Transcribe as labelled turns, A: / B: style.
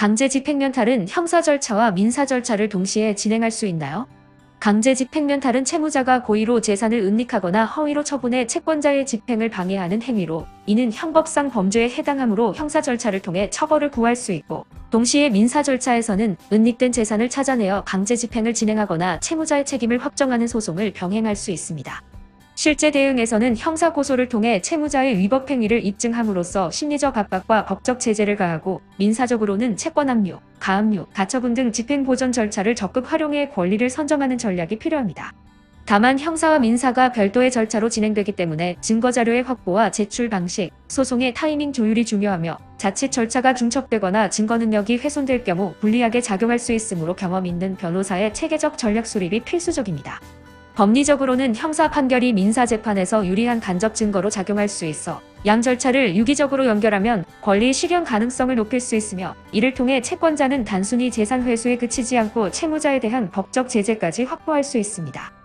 A: 강제 집행면탈은 형사 절차와 민사 절차를 동시에 진행할 수 있나요? 강제 집행면탈은 채무자가 고의로 재산을 은닉하거나 허위로 처분해 채권자의 집행을 방해하는 행위로 이는 형법상 범죄에 해당하므로 형사 절차를 통해 처벌을 구할 수 있고 동시에 민사 절차에서는 은닉된 재산을 찾아내어 강제 집행을 진행하거나 채무자의 책임을 확정하는 소송을 병행할 수 있습니다. 실제 대응에서는 형사 고소를 통해 채무자의 위법 행위를 입증함으로써 심리적 압박과 법적 제재를 가하고 민사적으로는 채권 압류, 가압류, 가처분 등 집행 보전 절차를 적극 활용해 권리를 선점하는 전략이 필요합니다. 다만 형사와 민사가 별도의 절차로 진행되기 때문에 증거 자료의 확보와 제출 방식, 소송의 타이밍 조율이 중요하며 자칫 절차가 중첩되거나 증거 능력이 훼손될 경우 불리하게 작용할 수 있으므로 경험 있는 변호사의 체계적 전략 수립이 필수적입니다. 법리적으로는 형사 판결이 민사 재판에서 유리한 간접 증거로 작용할 수 있어 양 절차를 유기적으로 연결하면 권리 실현 가능성을 높일 수 있으며 이를 통해 채권자는 단순히 재산 회수에 그치지 않고 채무자에 대한 법적 제재까지 확보할 수 있습니다.